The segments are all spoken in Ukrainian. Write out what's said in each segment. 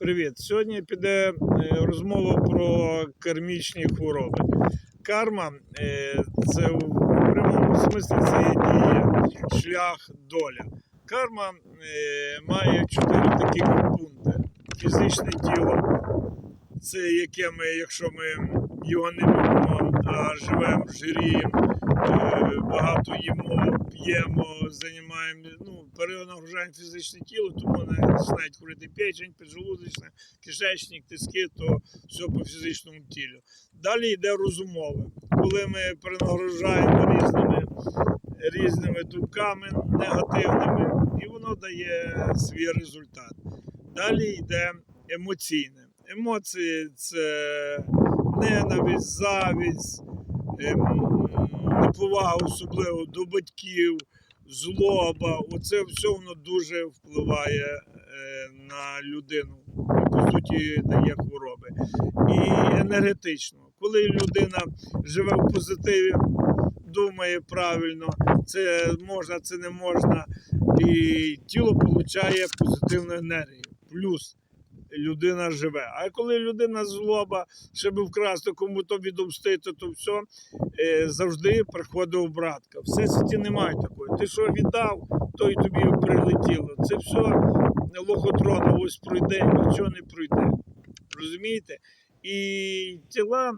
Привіт. Сьогодні піде е, розмова про кармічні хвороби. Карма е, це в прямому смислі це дія, шлях, доля. Карма е, має чотири таких пункти: фізичне тіло, це яке ми, якщо ми його не любимо, живемо, жиріємо, е, багато їмо, п'ємо, займаємо, ну, перенагружаємо фізичне тіло, тому не починають хворити печень, піджелудочна, кишечник, тиски, то все по фізичному тілу. Далі йде розумове, коли ми перенагружаємо різними, різними думками негативними, і воно дає свій результат. Далі йде емоційне. Емоції це ненависть, завість, неповага особливо до батьків, злоба. Оце все воно дуже впливає е, на людину. По суті, дає хвороби. І енергетично. Коли людина живе в позитиві, думає правильно, це можна, це не можна, і тіло отримує позитивну енергію. Плюс людина живе. А коли людина злоба, щоб вкрасти кому-то відомстити, то все е, завжди приходить обратка. В всесвіті немає такої. Ти що віддав, то й тобі прилетіло. Це все лохотрона ось пройде, нічого не пройде. Розумієте? І тіла,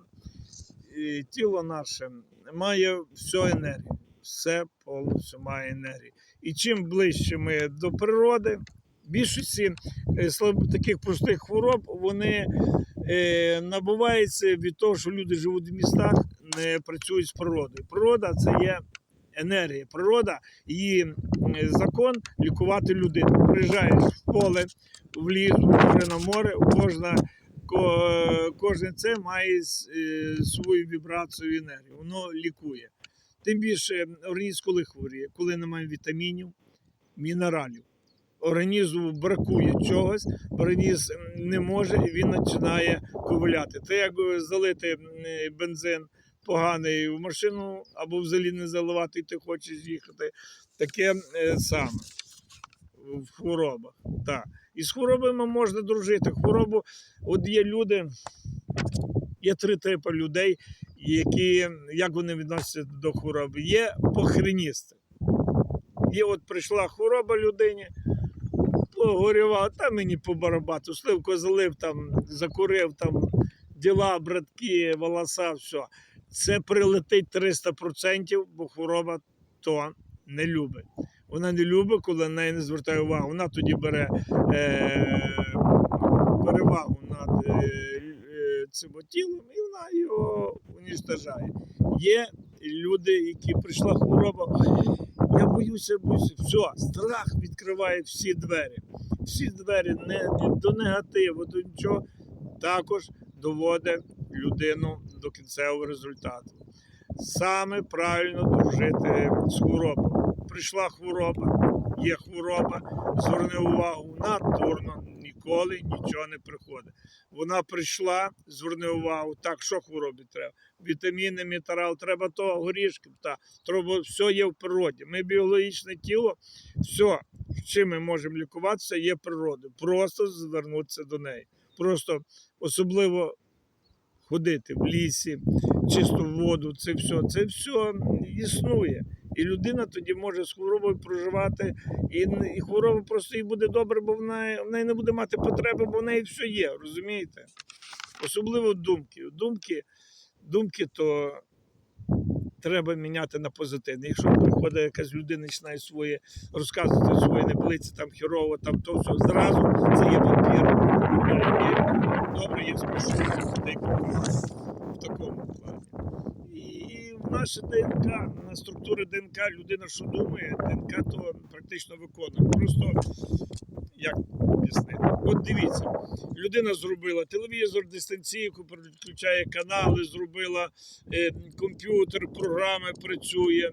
і тіло наше має всю енергію. Все повністю має енергію. І чим ближче ми до природи, більшості е, таких простих хвороб вони е, набуваються від того, що люди живуть в містах, не працюють з природою. Природа це є енергія. Природа її закон лікувати людину. Приїжджаєш в поле, в ліс, може на море, кожна. ко- Кожне це має е, свою вібрацію і енергію. Воно лікує. Тим більше організм коли хворіє, коли немає вітамінів, мінералів організму бракує чогось, організм не може і він починає ковиляти. Це як залити бензин поганий в машину або взагалі не заливати, і ти хочеш їхати. Таке е, саме в хворобах. Так. І з хворобами можна дружити. Хворобу, от є люди, є три типи людей, які як вони відносяться до хвороби. Є похреністи. Є от прийшла хвороба людині, погорював, та мені по барабату, сливку залив, там, закурив, там, діла, братки, волоса, все. Це прилетить 300%, бо хвороба то не любить. Вона не любить, коли на неї не звертає увагу. Вона тоді бере е, перевагу над е, е, цим тілом і вона його уніштажає. Є люди, які прийшла хвороба, я боюся, боюся. Все, страх відкриває всі двері. Всі двері не до негативу, до нічого також доводить людину до кінцевого результату. Саме правильно дружити з хворобою. Прийшла хвороба, є хвороба, зверни увагу на дурно, ніколи нічого не приходить. Вона прийшла, зверни увагу, так, що хворобі треба? Вітаміни, мінерал, треба того горішки, та треба, все є в природі. Ми біологічне тіло, все, чим ми можемо лікуватися, є природою. Просто звернутися до неї. Просто особливо ходити в лісі, чисту воду, це все, це все існує. І людина тоді може з хворобою проживати, і, і хвороба просто їй буде добре, бо в неї, в неї не буде мати потреби, бо в неї все є, розумієте? Особливо думки. Думки, думки то треба міняти на позитивне. Якщо приходить якась людина починає своє розказувати свої неблиці, там херово, там то все, зразу це є папір. Добре, є спосіб в такому плані. Наше ДНК, на структури ДНК людина, що думає, ДНК то практично виконує. Просто як об'яснити? От дивіться, людина зробила телевізор, дистанційку, переключає канали, зробила е, комп'ютер, програми працює,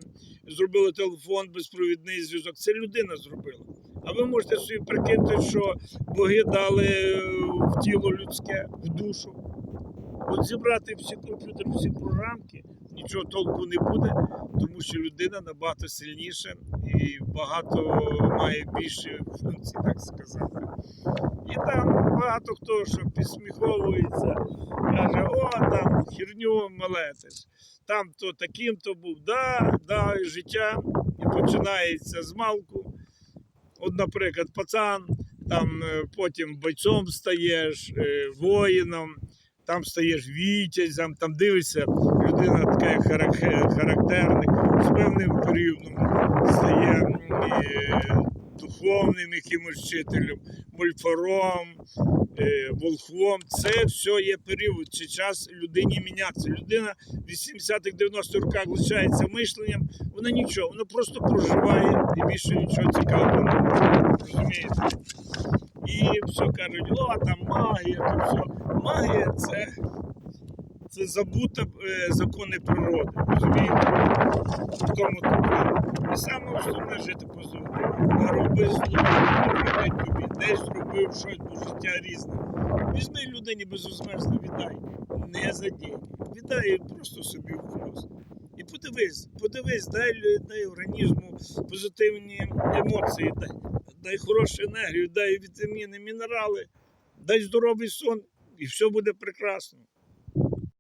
зробила телефон, безпровідний зв'язок. Це людина зробила. А ви можете собі прикинути, що боги дали е, в тіло людське, в душу. От зібрати всі комп'ютери, всі програмки, нічого толку не буде, тому що людина набагато сильніша і багато має більше функцій, так сказати. І там багато хто що підсміховується, каже, о, там херню мелетиш. Там то таким то був. Да, да, і життя і починається з малку. От, наприклад, пацан, там е, потім бойцом стаєш, е, воїном, там стаєш вітязем, там дивишся, людина така як характерник, з певним періодом стає духовним якимось вчителем, мульфаром, е, волхвом. Це все є період, чи час людині мінятися. Людина в 80-х, 90-х роках лишається мишленням, вона нічого, вона просто проживає і більше нічого цікавого не. Розумієте? І все кажуть, о, там магія, то все. Магія це, це забута е, закони природи. Розумієте? В тому то. І саме основне жити по закону. Не роби зло, тобі. Десь зробив щось, бо життя різне. Візьми людині безвозмездно віддай. Не за деньги. Віддай просто собі в плюс. І подивись, подивись, дай, дай організму позитивні емоції, дай, дай хорошу енергію, дай вітаміни, мінерали, дай здоровий сон, і все буде прекрасно.